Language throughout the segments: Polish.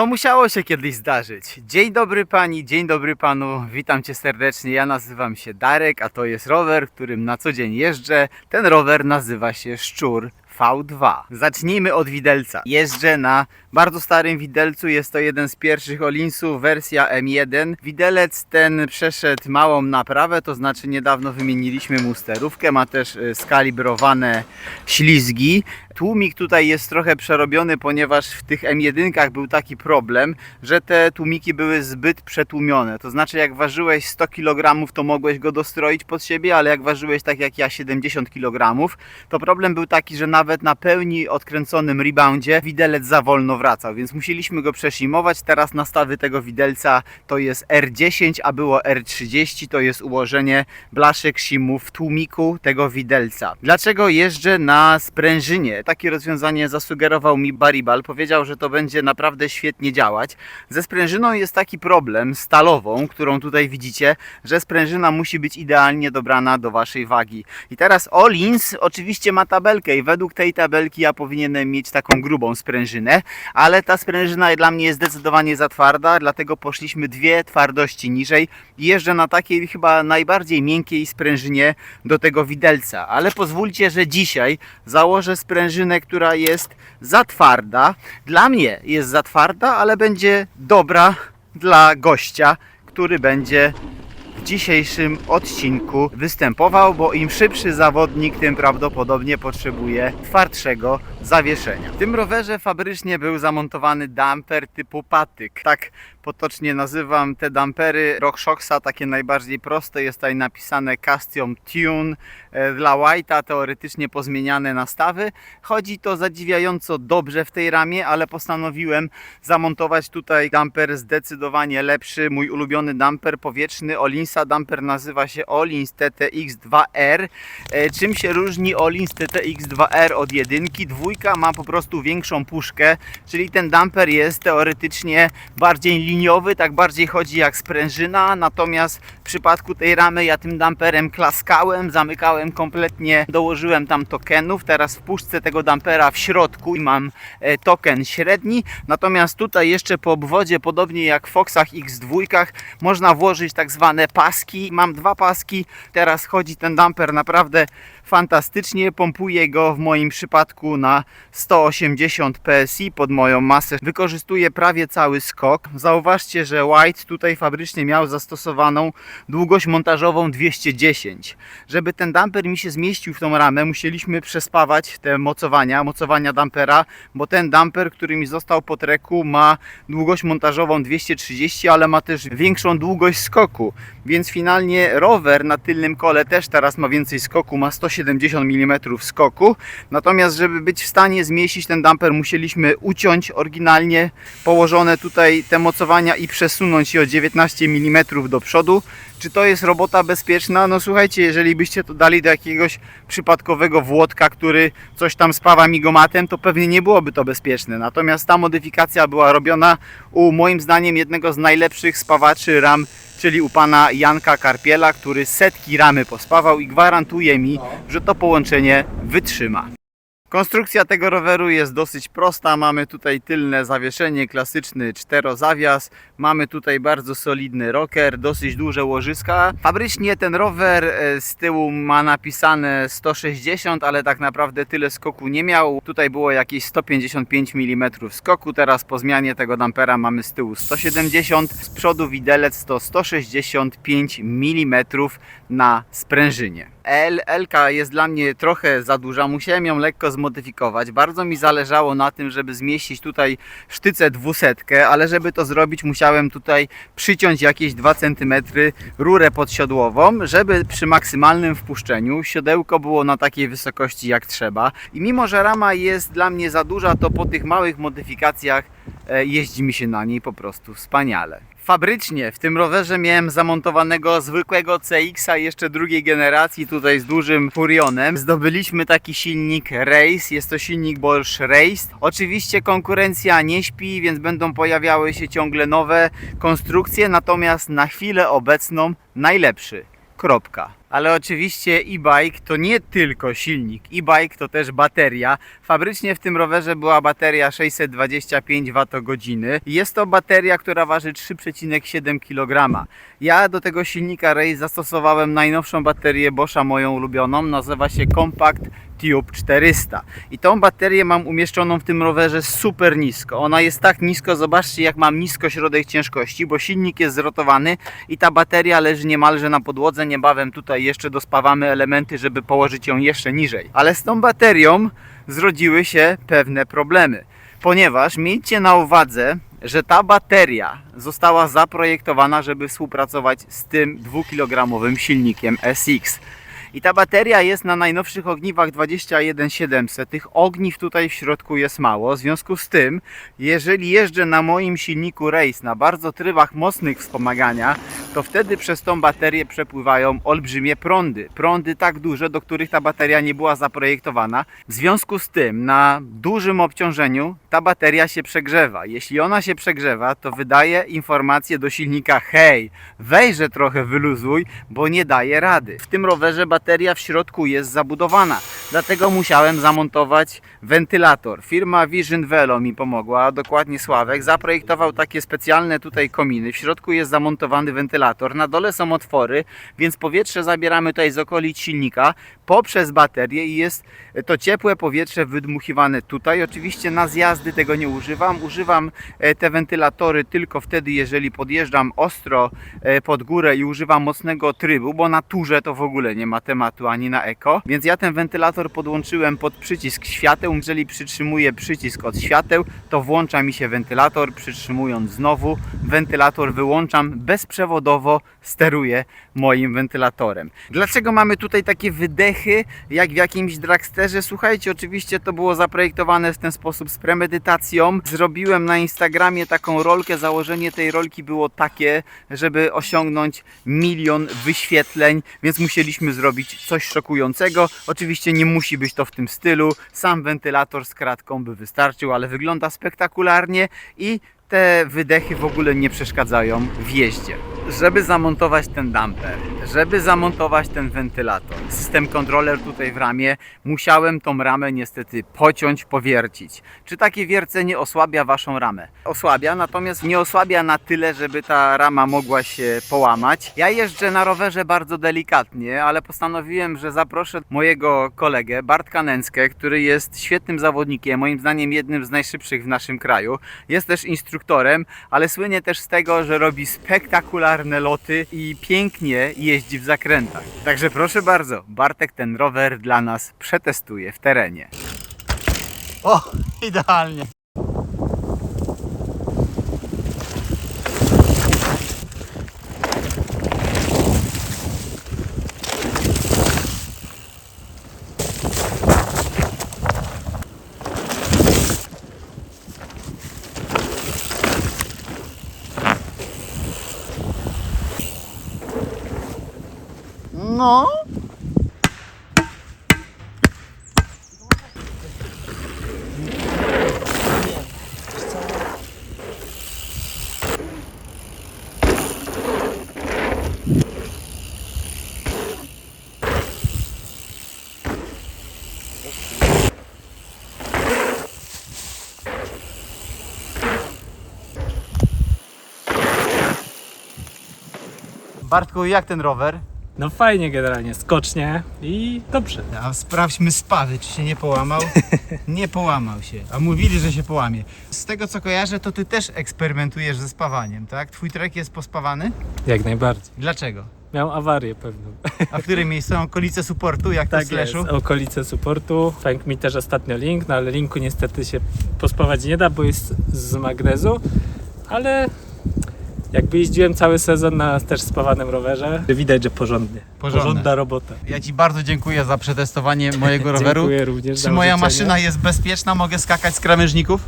To musiało się kiedyś zdarzyć. Dzień dobry pani, dzień dobry panu, witam cię serdecznie. Ja nazywam się Darek, a to jest rower, którym na co dzień jeżdżę. Ten rower nazywa się Szczur V2. Zacznijmy od widelca. Jeżdżę na bardzo starym widelcu, jest to jeden z pierwszych Olinsów, wersja M1. Widelec ten przeszedł małą naprawę, to znaczy niedawno wymieniliśmy mu sterówkę, ma też y, skalibrowane ślizgi. Tłumik tutaj jest trochę przerobiony, ponieważ w tych M1 był taki problem, że te tłumiki były zbyt przetłumione. To znaczy, jak ważyłeś 100 kg, to mogłeś go dostroić pod siebie, ale jak ważyłeś tak jak ja 70 kg, to problem był taki, że nawet na pełni odkręconym reboundzie widelec za wolno wracał, więc musieliśmy go przesimować. Teraz nastawy tego widelca to jest R10, a było R30, to jest ułożenie blaszek simu w tłumiku tego widelca. Dlaczego jeżdżę na sprężynie? Takie rozwiązanie zasugerował mi Baribal. Powiedział, że to będzie naprawdę świetnie działać. Ze sprężyną jest taki problem stalową, którą tutaj widzicie, że sprężyna musi być idealnie dobrana do waszej wagi. I teraz Olins oczywiście ma tabelkę i według tej tabelki ja powinienem mieć taką grubą sprężynę, ale ta sprężyna dla mnie jest zdecydowanie za twarda, dlatego poszliśmy dwie twardości niżej i jeżdżę na takiej chyba najbardziej miękkiej sprężynie do tego widelca. Ale pozwólcie, że dzisiaj założę sprężynę, która jest za twarda. Dla mnie jest za twarda, ale będzie dobra dla gościa, który będzie w dzisiejszym odcinku występował, bo im szybszy zawodnik, tym prawdopodobnie potrzebuje twardszego zawieszenia. W tym rowerze fabrycznie był zamontowany damper typu patyk. Tak potocznie nazywam te dampery RockShoxa, takie najbardziej proste. Jest tutaj napisane Custom Tune e, dla White'a, teoretycznie pozmieniane nastawy. Chodzi to zadziwiająco dobrze w tej ramie, ale postanowiłem zamontować tutaj damper zdecydowanie lepszy. Mój ulubiony damper powietrzny Olinsa. Damper nazywa się Olins TTX2R. E, Czym się różni Olins TTX2R od jedynki? Dwójka ma po prostu większą puszkę, czyli ten damper jest teoretycznie bardziej liniowy, tak bardziej chodzi jak sprężyna, natomiast w przypadku tej ramy ja tym damperem klaskałem, zamykałem kompletnie, dołożyłem tam tokenów, teraz w puszce tego dampera w środku mam e, token średni, natomiast tutaj jeszcze po obwodzie, podobnie jak w Foxach X2, można włożyć tak zwane paski, mam dwa paski, teraz chodzi ten damper naprawdę fantastycznie, pompuję go w moim przypadku na 180 PSI pod moją masę, wykorzystuję prawie cały skok, zauważcie, że White tutaj fabrycznie miał zastosowaną długość montażową 210. Żeby ten damper mi się zmieścił w tą ramę, musieliśmy przespawać te mocowania, mocowania dampera, bo ten damper, który mi został po treku ma długość montażową 230, ale ma też większą długość skoku, więc finalnie rower na tylnym kole też teraz ma więcej skoku, ma 170 mm skoku, natomiast żeby być w stanie zmieścić ten damper musieliśmy uciąć oryginalnie położone tutaj te mocowania i przesunąć je o 19 mm do przodu. Czy to jest robota bezpieczna? No słuchajcie, jeżeli byście to dali do jakiegoś przypadkowego Włodka, który coś tam spawa migomatem, to pewnie nie byłoby to bezpieczne. Natomiast ta modyfikacja była robiona u moim zdaniem jednego z najlepszych spawaczy ram, czyli u pana Janka Karpiela, który setki ramy pospawał i gwarantuje mi, że to połączenie wytrzyma. Konstrukcja tego roweru jest dosyć prosta. Mamy tutaj tylne zawieszenie, klasyczny czterozawias. Mamy tutaj bardzo solidny rocker, dosyć duże łożyska. Fabrycznie ten rower e, z tyłu ma napisane 160, ale tak naprawdę tyle skoku nie miał. Tutaj było jakieś 155 mm skoku. Teraz po zmianie tego dampera mamy z tyłu 170, z przodu widelec to 165 mm na sprężynie. L, jest dla mnie trochę za duża, musiałem ją lekko zmodyfikować. Bardzo mi zależało na tym, żeby zmieścić tutaj sztycę dwusetkę, ale żeby to zrobić musiałem tutaj przyciąć jakieś 2 cm rurę podsiodłową, żeby przy maksymalnym wpuszczeniu siodełko było na takiej wysokości jak trzeba. I mimo, że rama jest dla mnie za duża, to po tych małych modyfikacjach e, jeździ mi się na niej po prostu wspaniale. Fabrycznie w tym rowerze miałem zamontowanego zwykłego CX-a jeszcze drugiej generacji, tutaj z dużym furionem. Zdobyliśmy taki silnik Race, jest to silnik Bosch Race. Oczywiście konkurencja nie śpi, więc będą pojawiały się ciągle nowe konstrukcje, natomiast na chwilę obecną najlepszy Kropka. Ale oczywiście e-bike to nie tylko silnik. E-bike to też bateria. Fabrycznie w tym rowerze była bateria 625 Wh. Jest to bateria, która waży 3,7 kg. Ja do tego silnika Race zastosowałem najnowszą baterię Boscha, moją ulubioną. Nazywa się Compact Tube 400. I tą baterię mam umieszczoną w tym rowerze super nisko. Ona jest tak nisko, zobaczcie jak mam nisko środek ciężkości, bo silnik jest zrotowany i ta bateria leży niemalże na podłodze. Niebawem tutaj jeszcze dospawamy elementy, żeby położyć ją jeszcze niżej. Ale z tą baterią zrodziły się pewne problemy. Ponieważ miejcie na uwadze, że ta bateria została zaprojektowana, żeby współpracować z tym 2-kilogramowym silnikiem SX. I ta bateria jest na najnowszych ogniwach 21700. Tych ogniw tutaj w środku jest mało. W związku z tym, jeżeli jeżdżę na moim silniku Race na bardzo trybach mocnych wspomagania, to wtedy przez tą baterię przepływają olbrzymie prądy. Prądy tak duże, do których ta bateria nie była zaprojektowana. W związku z tym, na dużym obciążeniu ta bateria się przegrzewa. Jeśli ona się przegrzewa, to wydaje informację do silnika: hej, wejże trochę wyluzuj, bo nie daje rady. W tym rowerze bateria w środku jest zabudowana, dlatego musiałem zamontować wentylator. Firma Vision Velo mi pomogła, a dokładnie Sławek, zaprojektował takie specjalne tutaj kominy. W środku jest zamontowany wentylator, na dole są otwory, więc powietrze zabieramy tutaj z okolic silnika poprzez baterię i jest to ciepłe powietrze wydmuchiwane tutaj. Oczywiście na zjazdy tego nie używam. Używam e, te wentylatory tylko wtedy, jeżeli podjeżdżam ostro e, pod górę i używam mocnego trybu, bo na turze to w ogóle nie ma tematu ani na eko. Więc ja ten wentylator podłączyłem pod przycisk świateł. Jeżeli przytrzymuję przycisk od świateł, to włącza mi się wentylator. Przytrzymując znowu wentylator wyłączam bezprzewodowo steruję moim wentylatorem. Dlaczego mamy tutaj takie wydechy, jak w jakimś dragsterze? Słuchajcie, oczywiście to było zaprojektowane w ten sposób z premedytacją. Zrobiłem na Instagramie taką rolkę. Założenie tej rolki było takie, żeby osiągnąć milion wyświetleń, więc musieliśmy zrobić coś szokującego. Oczywiście nie musi być to w tym stylu. Sam wentylator z kratką by wystarczył, ale wygląda spektakularnie i te wydechy w ogóle nie przeszkadzają w jeździe. Żeby zamontować ten damper, żeby zamontować ten wentylator, system kontroler tutaj w ramie, musiałem tą ramę niestety pociąć, powiercić. Czy takie wiercenie osłabia Waszą ramę? Osłabia, natomiast nie osłabia na tyle, żeby ta rama mogła się połamać. Ja jeżdżę na rowerze bardzo delikatnie, ale postanowiłem, że zaproszę mojego kolegę Bartka Nęckę, który jest świetnym zawodnikiem, moim zdaniem jednym z najszybszych w naszym kraju. Jest też instruktorem, ale słynie też z tego, że robi spektakularne loty i pięknie jeździ w zakrętach. Także proszę bardzo, Bartek ten rower dla nas przetestuje w terenie. O, idealnie. Bartku, jak ten rower? No fajnie generalnie, skocznie i dobrze. A sprawdźmy spawy, czy się nie połamał. nie połamał się. A mówili, że się połamie. Z tego co kojarzę, to ty też eksperymentujesz ze spawaniem, tak? Twój trek jest pospawany? Jak najbardziej. Dlaczego? Miał awarię pewną. A w którym miejscu? Okolice supportu, jak to Tak w slashu? jest, okolice supportu. Fęk mi też ostatnio link, no ale linku niestety się pospawać nie da, bo jest z magnezu, ale jakby jeździłem cały sezon na też spawanym rowerze, widać, że porządnie. Porządne. Porządna robota. Ja ci bardzo dziękuję za przetestowanie mojego roweru. Dziękuję również Czy za moja życzenia. maszyna jest bezpieczna? Mogę skakać z krawężników?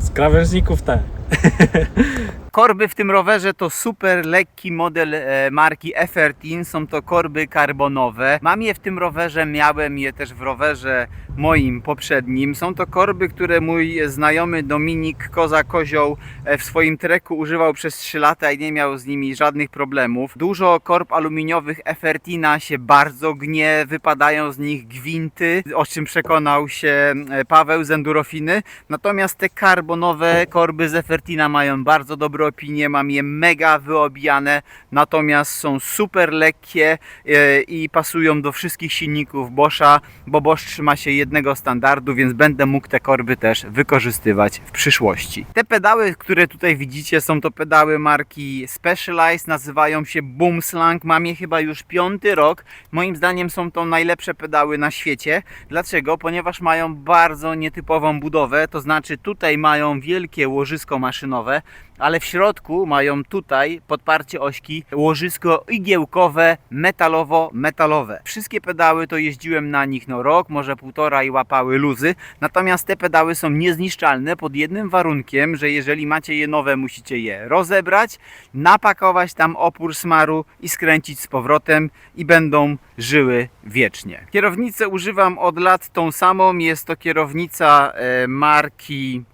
Z krawężników tak. Korby w tym rowerze to super lekki model e, marki Effertin. Są to korby karbonowe. Mam je w tym rowerze, miałem je też w rowerze moim poprzednim. Są to korby, które mój znajomy Dominik Koza-Kozioł e, w swoim treku używał przez 3 lata i nie miał z nimi żadnych problemów. Dużo korb aluminiowych Effertina się bardzo gnie, wypadają z nich gwinty, o czym przekonał się e, Paweł z Endurofiny. Natomiast te karbonowe korby z Effertina mają bardzo dobre opinie, mam je mega wyobijane, natomiast są super lekkie e, i pasują do wszystkich silników Boscha, bo Bosch trzyma się jednego standardu, więc będę mógł te korby też wykorzystywać w przyszłości. Te pedały, które tutaj widzicie, są to pedały marki Specialized, nazywają się Boomslang, mam je chyba już piąty rok. Moim zdaniem są to najlepsze pedały na świecie. Dlaczego? Ponieważ mają bardzo nietypową budowę, to znaczy tutaj mają wielkie łożysko maszynowe, ale w środku mają tutaj podparcie ośki łożysko igiełkowe, metalowo-metalowe. Wszystkie pedały to jeździłem na nich no rok, może półtora i łapały luzy, natomiast te pedały są niezniszczalne pod jednym warunkiem, że jeżeli macie je nowe, musicie je rozebrać, napakować tam opór smaru i skręcić z powrotem i będą żyły wiecznie. Kierownicę używam od lat tą samą, jest to kierownica e, marki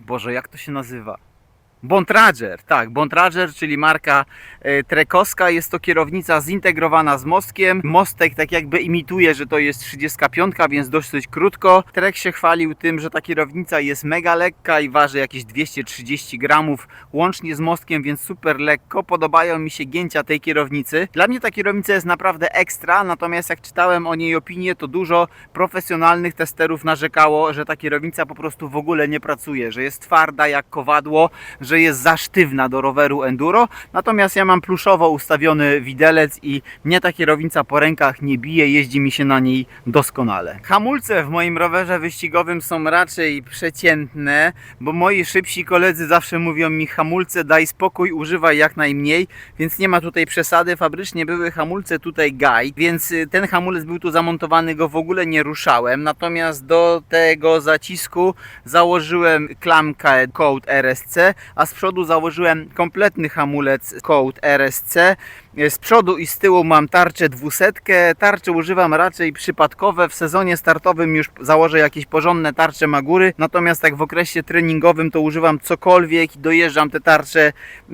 Boże, jak to się nazywa? Bontrager, tak, Bontrager, czyli marka e, trekowska. Jest to kierownica zintegrowana z mostkiem. Mostek tak jakby imituje, że to jest 35, więc dosyć krótko. Trek się chwalił tym, że ta kierownica jest mega lekka i waży jakieś 230 gramów łącznie z mostkiem, więc super lekko. Podobają mi się gięcia tej kierownicy. Dla mnie ta kierownica jest naprawdę ekstra, natomiast jak czytałem o niej opinię, to dużo profesjonalnych testerów narzekało, że ta kierownica po prostu w ogóle nie pracuje, że jest twarda jak kowadło, że jest za sztywna do roweru enduro. Natomiast ja mam pluszowo ustawiony widelec i mnie ta kierownica po rękach nie bije, jeździ mi się na niej doskonale. Hamulce w moim rowerze wyścigowym są raczej przeciętne, bo moi szybsi koledzy zawsze mówią mi hamulce daj spokój, używaj jak najmniej, więc nie ma tutaj przesady. Fabrycznie były hamulce tutaj guide, więc y, ten hamulec był tu zamontowany, go w ogóle nie ruszałem. Natomiast do tego zacisku założyłem klamkę Code RSC, a z przodu założyłem kompletny hamulec Code RSC. Z przodu i z tyłu mam tarczę dwusetkę. Tarcze używam raczej przypadkowe. W sezonie startowym już założę jakieś porządne tarcze Magury. Natomiast tak w okresie treningowym to używam cokolwiek i dojeżdżam te tarcze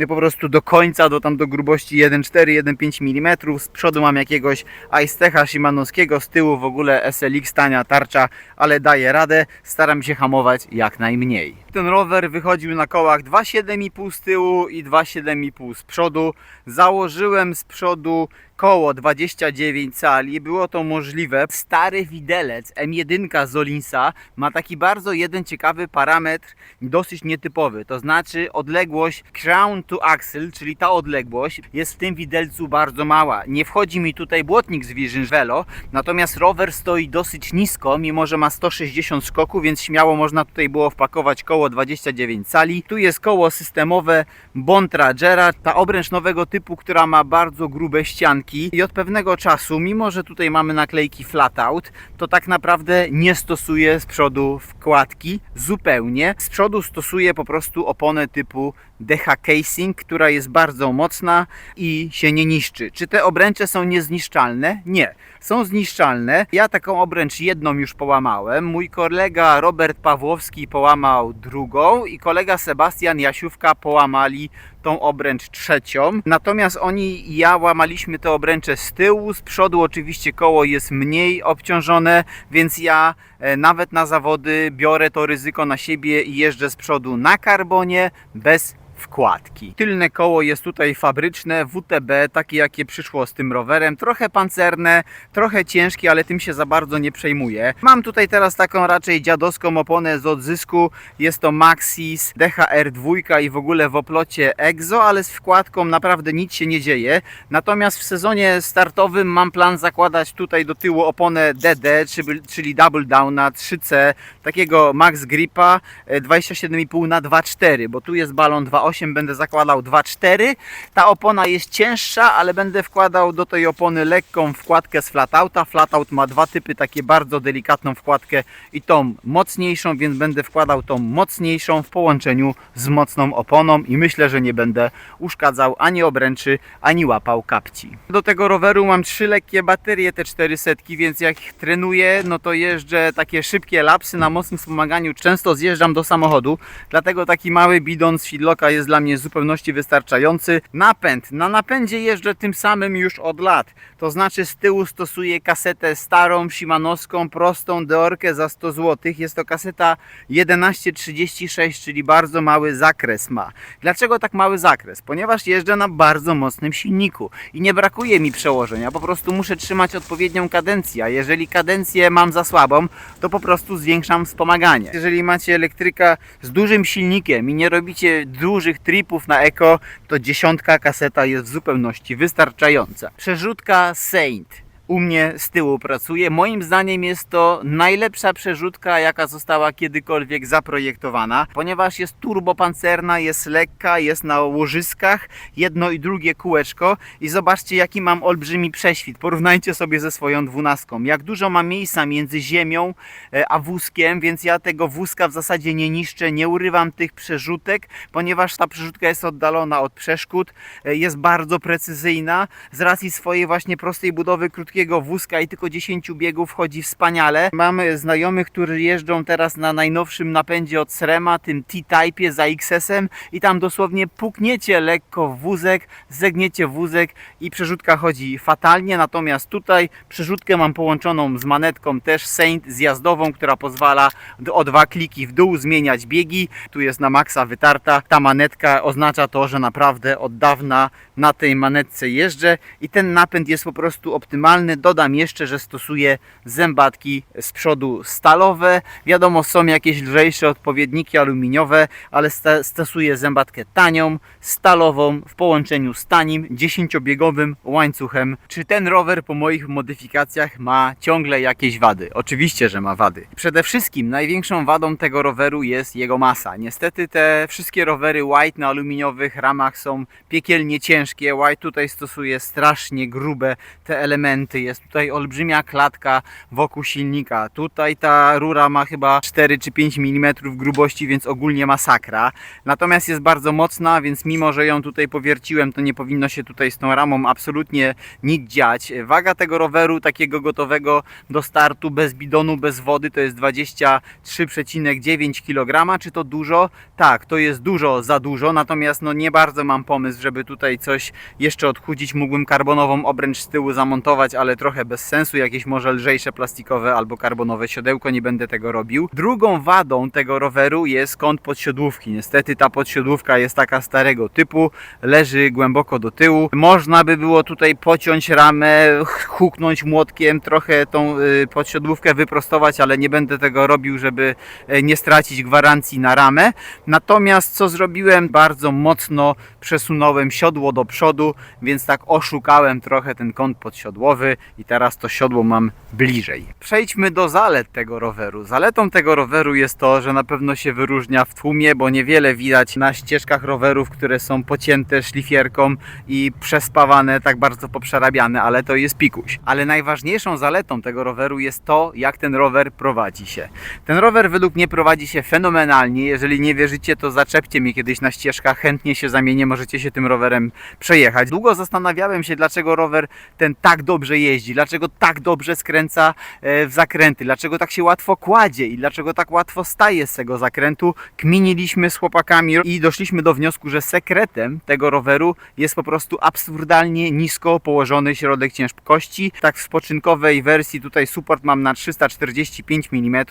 po prostu do końca, do tam do grubości 1,4-1,5 mm. Z przodu mam jakiegoś Aistecha Shimanowskiego, z tyłu w ogóle SLX tania tarcza, ale daję radę. Staram się hamować jak najmniej. Ten rower wychodził na kołach 2,7,5 z tyłu i 2,7,5 z przodu. Założyłem z przodu koło 29 cali. Było to możliwe. Stary widelec M1 z Olinsa ma taki bardzo jeden ciekawy parametr, dosyć nietypowy. To znaczy odległość crown to axle, czyli ta odległość jest w tym widelcu bardzo mała. Nie wchodzi mi tutaj błotnik z Vision Velo, natomiast rower stoi dosyć nisko, mimo że ma 160 skoku, więc śmiało można tutaj było wpakować koło 29 cali. Tu jest koło systemowe Bontragera, ta obręcz nowego typu, która ma bardzo grube ścianki i od pewnego czasu, mimo że tutaj mamy naklejki flatout, to tak naprawdę nie stosuje z przodu wkładki zupełnie. Z przodu stosuje po prostu oponę typu DH Casing, która jest bardzo mocna i się nie niszczy. Czy te obręcze są niezniszczalne? Nie. Są zniszczalne. Ja taką obręcz jedną już połamałem. Mój kolega Robert Pawłowski połamał drugą i kolega Sebastian Jasiówka połamali tą obręcz trzecią. Natomiast oni i ja łamaliśmy te obręcze z tyłu, z przodu oczywiście koło jest mniej obciążone, więc ja nawet na zawody biorę to ryzyko na siebie i jeżdżę z przodu na karbonie bez wkładki. Tylne koło jest tutaj fabryczne, WTB, takie jakie przyszło z tym rowerem. Trochę pancerne, trochę ciężkie, ale tym się za bardzo nie przejmuję. Mam tutaj teraz taką raczej dziadowską oponę z odzysku. Jest to Maxis DHR2 i w ogóle w oplocie Exo, ale z wkładką naprawdę nic się nie dzieje. Natomiast w sezonie startowym mam plan zakładać tutaj do tyłu oponę DD, czyli- Double Down na 3C, takiego Max Gripa e, 27,5 na 2,4, bo tu jest balon 2,8 2.8 będę zakładał 2.4. Ta opona jest cięższa, ale będę wkładał do tej opony lekką wkładkę z flatouta. Flatout ma dwa typy, takie bardzo delikatną wkładkę i tą mocniejszą, więc będę wkładał tą mocniejszą w połączeniu z mocną oponą i myślę, że nie będę uszkadzał ani obręczy, ani łapał kapci. Do tego roweru mam trzy lekkie baterie, te 400, więc jak trenuję, no to jeżdżę takie szybkie lapsy na mocnym wspomaganiu. Często zjeżdżam do samochodu, dlatego taki mały bidon z feedlocka jest dla mnie w zupełności wystarczający. Napęd. Na napędzie jeżdżę tym samym już od lat. To znaczy z tyłu stosuję kasetę starą, simanowską, prostą Deorkę za 100 zł. Jest to kaseta 1136, czyli bardzo mały zakres ma. Dlaczego tak mały zakres? Ponieważ jeżdżę na bardzo mocnym silniku i nie brakuje mi przełożenia, po prostu muszę trzymać odpowiednią kadencję, a jeżeli kadencję mam za słabą, to po prostu zwiększam wspomaganie. Jeżeli macie elektryka z dużym silnikiem i nie robicie dużych tripów na eko, to dziesiątka kaseta jest w zupełności wystarczająca. Przerzutka Saint u mnie z tyłu pracuje. Moim zdaniem jest to najlepsza przerzutka, jaka została kiedykolwiek zaprojektowana, ponieważ jest turbopancerna, jest lekka, jest na łożyskach, jedno i drugie kółeczko i zobaczcie jaki mam olbrzymi prześwit. Porównajcie sobie ze swoją dwunastką. Jak dużo ma miejsca między ziemią e, a wózkiem, więc ja tego wózka w zasadzie nie niszczę, nie urywam tych przerzutek, ponieważ ta przerzutka jest oddalona od przeszkód, e, jest bardzo precyzyjna z racji swojej właśnie prostej budowy krótkiego wózka i tylko 10 biegów chodzi wspaniale. Mamy znajomych, którzy jeżdżą teraz na najnowszym napędzie od Srema, tym T-Type za XS-em i tam dosłownie pukniecie lekko w wózek, zegniecie wózek i przerzutka chodzi fatalnie, natomiast tutaj przerzutkę mam połączoną z manetką też Saint zjazdową, która pozwala o dwa kliki w dół zmieniać biegi. Tu jest na maksa wytarta. Ta manetka oznacza to, że naprawdę od dawna na tej manetce jeżdżę i ten napęd jest po prostu optymalny. Dodam jeszcze, że stosuję zębatki z przodu stalowe. Wiadomo, są jakieś lżejsze odpowiedniki aluminiowe, ale stosuję zębatkę tanią, stalową w połączeniu z tanim 10-biegowym łańcuchem. Czy ten rower po moich modyfikacjach ma ciągle jakieś wady? Oczywiście, że ma wady. Przede wszystkim największą wadą tego roweru jest jego masa. Niestety te wszystkie rowery White na aluminiowych ramach są piekielnie ciężkie. White tutaj stosuje strasznie grube te elementy. Jest tutaj olbrzymia klatka wokół silnika. Tutaj ta rura ma chyba 4 czy 5 mm grubości, więc ogólnie masakra. Natomiast jest bardzo mocna, więc mimo, że ją tutaj powierciłem, to nie powinno się tutaj z tą ramą absolutnie nic dziać. Waga tego roweru takiego gotowego do startu, bez bidonu, bez wody, to jest 23,9 kg. Czy to dużo? Tak, to jest dużo za dużo, natomiast no nie bardzo mam pomysł, żeby tutaj coś jeszcze odchudzić. Mógłbym karbonową obręcz z tyłu zamontować, ale trochę bez sensu. Jakieś może lżejsze plastikowe albo karbonowe siodełko, nie będę tego robił. Drugą wadą tego roweru jest kąt podsiodłówki. Niestety ta podsiodłówka jest taka starego typu, leży głęboko do tyłu. Można by było tutaj pociąć ramę, huknąć młotkiem, trochę tą y, podsiodłówkę wyprostować, ale nie będę tego robił, żeby e, nie stracić gwarancji na ramę. Natomiast co zrobiłem? Bardzo mocno przesunąłem siodło do przodu, więc tak oszukałem trochę ten kąt podsiodłowy i teraz to siodło mam bliżej. Przejdźmy do zalet tego roweru. Zaletą tego roweru jest to, że na pewno się wyróżnia w tłumie, bo niewiele widać na ścieżkach rowerów, które są pocięte szlifierką i przespawane, tak bardzo poprzerabiane, ale to jest pikuś. Ale najważniejszą zaletą tego roweru jest to, jak ten rower prowadzi się. Ten rower według mnie prowadzi się fenomenalnie. Jeżeli nie wierzycie, to zaczepcie mnie kiedyś na ścieżkach, chętnie się zamienię, możecie się tym rowerem przejechać. Długo zastanawiałem się, dlaczego rower ten tak dobrze jeździ, dlaczego tak dobrze skręca e, w zakręty, dlaczego tak się łatwo kładzie i dlaczego tak łatwo staje z tego zakrętu. Kminiliśmy z chłopakami i doszliśmy do wniosku, że sekretem tego roweru jest po prostu absurdalnie nisko położony środek ciężkości. Tak w spoczynkowej wersji tutaj support mam na 345 mm.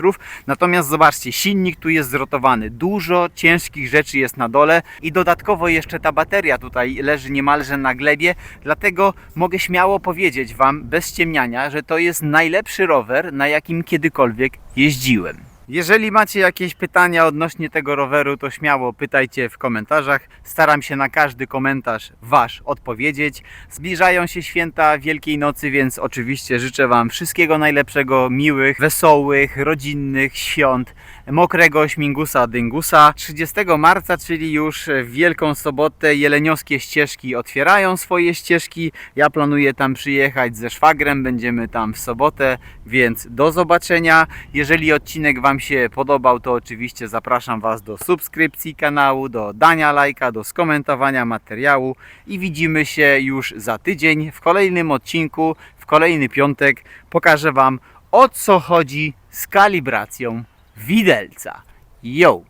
Natomiast zobaczcie, silnik tu jest zrotowany. Dużo ciężkich rzeczy jest na dole i dodatkowo jeszcze ta bateria tutaj leży niemalże na glebie. Dlatego mogę śmiało powiedzieć Wam bez ściemniania, że to jest najlepszy rower, na jakim kiedykolwiek jeździłem. Jeżeli macie jakieś pytania odnośnie tego roweru, to śmiało pytajcie w komentarzach. Staram się na każdy komentarz Wasz odpowiedzieć. Zbliżają się święta Wielkiej Nocy, więc oczywiście życzę Wam wszystkiego najlepszego, miłych, wesołych, rodzinnych świąt. Mokrego śmigusa dyngusa. 30 marca, czyli już w Wielką Sobotę, jeleniowskie ścieżki otwierają swoje ścieżki. Ja planuję tam przyjechać ze szwagrem, będziemy tam w sobotę, więc do zobaczenia. Jeżeli odcinek Wam się podobał, to oczywiście zapraszam Was do subskrypcji kanału, do dania lajka, do skomentowania materiału i widzimy się już za tydzień w kolejnym odcinku, w kolejny piątek. Pokażę Wam o co chodzi z kalibracją widelca. Yo!